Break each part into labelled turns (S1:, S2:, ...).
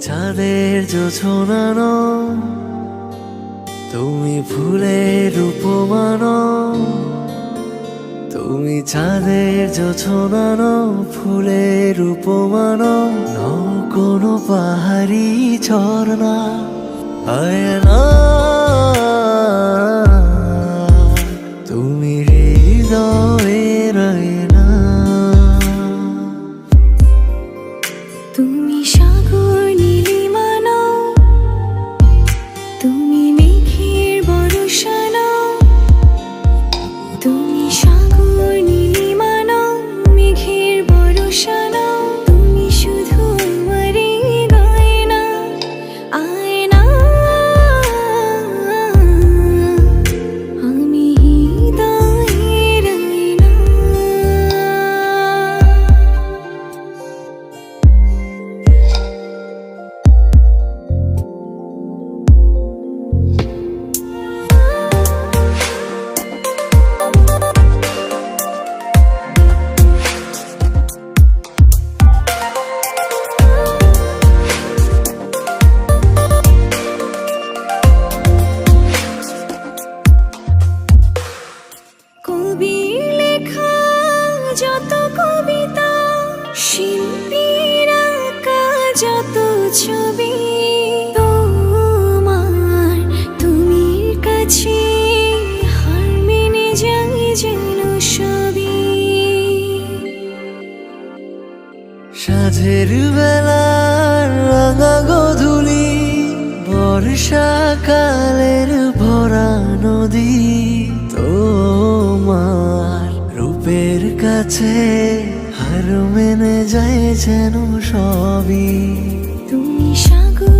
S1: চাঁদের জোছনানো তুমি ফুলের রূপমান তুমি চাঁদের জোছনানো ফুলের রূপমান নও কোনো পাহাড়ি ঝর্ণা, আয়না
S2: শিল্পীর যত ছবি, তোমার তুমি কাছে হার মেনে যেন সবই।
S1: সাঝের বেলার রাঙা গধুলি বর্ষাকালের ভরা নদী, তোমার রূপের কাছে মেনে যায় যেন সবই।
S2: তুমি সাগর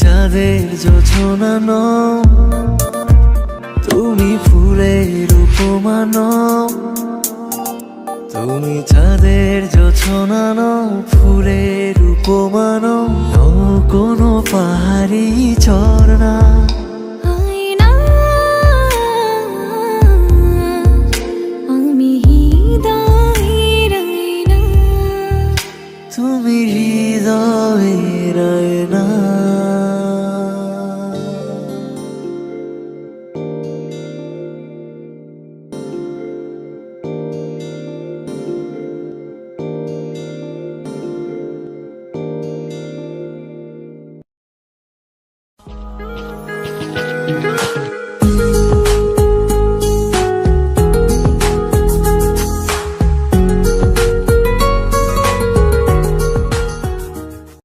S1: চাঁদের জোছনা নও। তুমি ফুলের উপমান তুমি চাঁদের জোছনা নও, ফুলের উপমান নও কোনো পাহাড়ি ঝর্ণা।